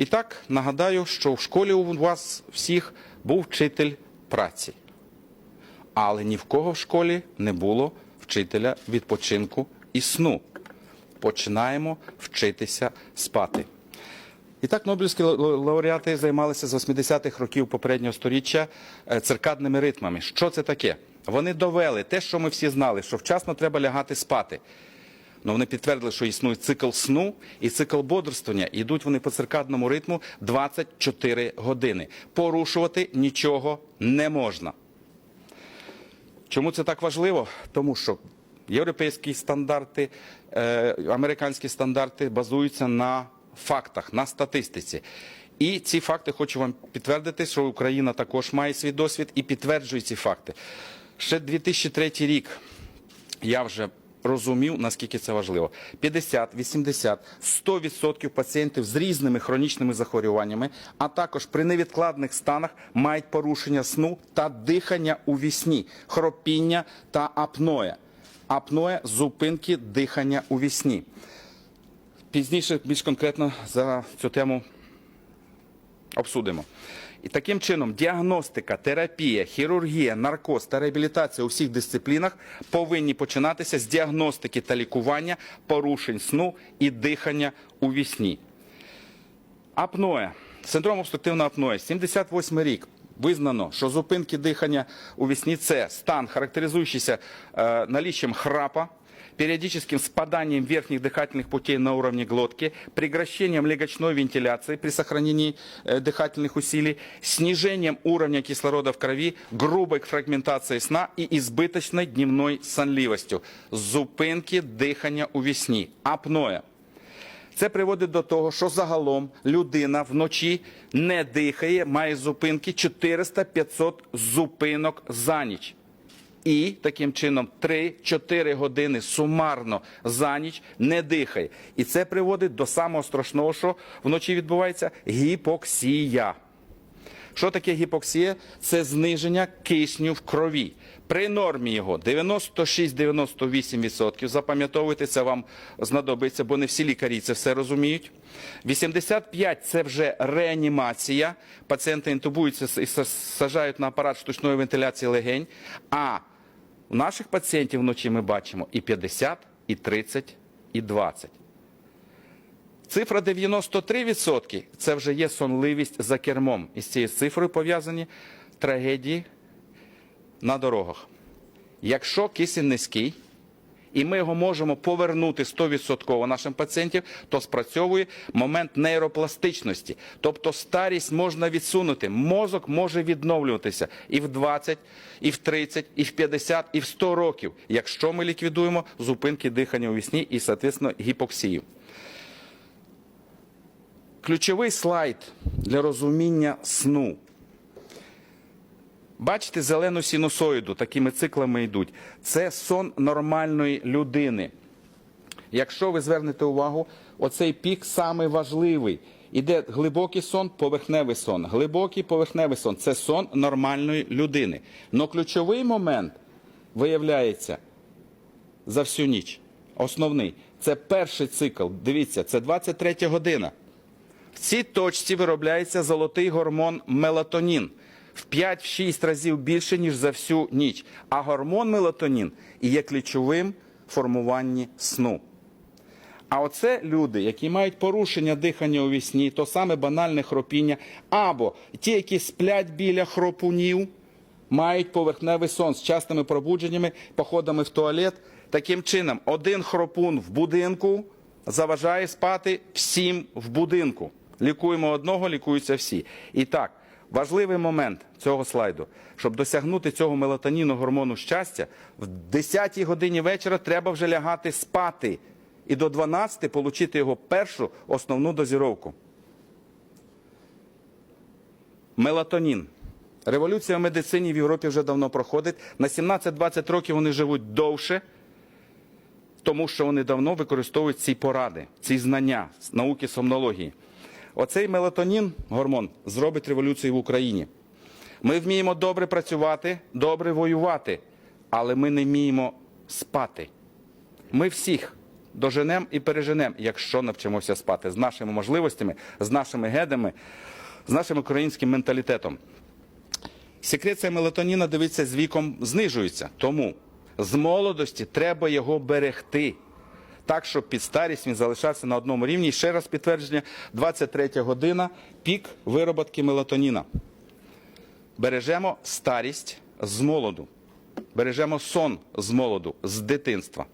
І так нагадаю, що в школі у вас всіх був вчитель праці. Але ні в кого в школі не було вчителя відпочинку і сну. Починаємо вчитися спати. І так Нобелівські ла- ла- лауреати займалися з 80-х років попереднього сторіччя е, циркадними ритмами. Що це таке? Вони довели те, що ми всі знали, що вчасно треба лягати спати. Ну, вони підтвердили, що існує цикл сну і цикл бодрствування. Йдуть вони по циркадному ритму 24 години. Порушувати нічого не можна. Чому це так важливо? Тому що європейські стандарти, е, американські стандарти базуються на фактах, на статистиці. І ці факти хочу вам підтвердити, що Україна також має свій досвід і підтверджує ці факти. Ще 2003 рік я вже розумів, наскільки це важливо. 50, 80, 100% пацієнтів з різними хронічними захворюваннями, а також при невідкладних станах мають порушення сну та дихання у вісні, хропіння та апноє. Апноє – зупинки дихання у вісні. Пізніше більш конкретно за цю тему обсудимо. І таким чином діагностика, терапія, хірургія, наркоз та реабілітація у всіх дисциплінах повинні починатися з діагностики та лікування порушень сну і дихання у вісні. Апноє. Синдром обструктивного апноє. 78 рік. Визнано, що зупинки дихання у вісні – це стан, характеризующийся э, наличием храпа, периодическим спаданием верхних дыхательных путей на уровне глотки, прекращением легочной вентиляции при сохранении э, дыхательных усилий, снижением уровня кислорода в крови, грубой фрагментацией сна и избыточной дневной сонливостью. Зупинки дихання у вісні. Апноє. Це приводить до того, що загалом людина вночі не дихає, має зупинки 400-500 зупинок за ніч. І таким чином 3-4 години сумарно за ніч не дихає. І це приводить до самого страшного, що вночі відбувається гіпоксія. Що таке гіпоксія? Це зниження кисню в крові. При нормі його 96-98%. Запам'ятовуйте, це вам знадобиться, бо не всі лікарі це все розуміють. 85% – це вже реанімація. Пацієнти інтубуються і сажають на апарат штучної вентиляції легень. А у наших пацієнтів вночі ми бачимо і 50, і 30, і 20. Цифра 93% – це вже є сонливість за кермом. І з цією цифрою пов'язані трагедії на дорогах. Якщо кисень низький, і ми його можемо повернути 100% нашим пацієнтів, то спрацьовує момент нейропластичності. Тобто старість можна відсунути, мозок може відновлюватися і в 20, і в 30, і в 50, і в 100 років, якщо ми ліквідуємо зупинки дихання у вісні і, соответственно, гіпоксію. Ключовий слайд для розуміння сну. Бачите зелену синусоїду, такими циклами йдуть. Це сон нормальної людини. Якщо ви звернете увагу, оцей пік самий важливий. Іде глибокий сон, поверхневий сон. Глибокий поверхневий сон це сон нормальної людини. Но ключовий момент виявляється за всю ніч. Основний це перший цикл. Дивіться, це 23 година. В цій точці виробляється золотий гормон мелатонін в 5-6 разів більше, ніж за всю ніч. А гормон мелатонін є ключовим в формуванні сну. А оце люди, які мають порушення дихання у вісні, то саме банальне хропіння, або ті, які сплять біля хропунів, мають поверхневий сон з частими пробудженнями, походами в туалет. Таким чином, один хропун в будинку заважає спати всім в будинку. Лікуємо одного, лікуються всі. І так, важливий момент цього слайду, щоб досягнути цього мелатоніну гормону щастя, в 10 годині вечора треба вже лягати спати і до 12 отримати його першу основну дозіровку. Мелатонін. Революція в медицині в Європі вже давно проходить. На 17-20 років вони живуть довше, тому що вони давно використовують ці поради, ці знання науки сомнології. Оцей мелатонін, гормон, зробить революцію в Україні. Ми вміємо добре працювати, добре воювати, але ми не вміємо спати. Ми всіх доженем і переженем, якщо навчимося спати з нашими можливостями, з нашими гедами, з нашим українським менталітетом. Секреція мелатоніна, дивиться, з віком знижується. Тому з молодості треба його берегти. Так, щоб під старість він залишався на одному рівні. І ще раз підтвердження, 23 година, пік вироботки мелатоніна. Бережемо старість з молоду. Бережемо сон з молоду, з дитинства.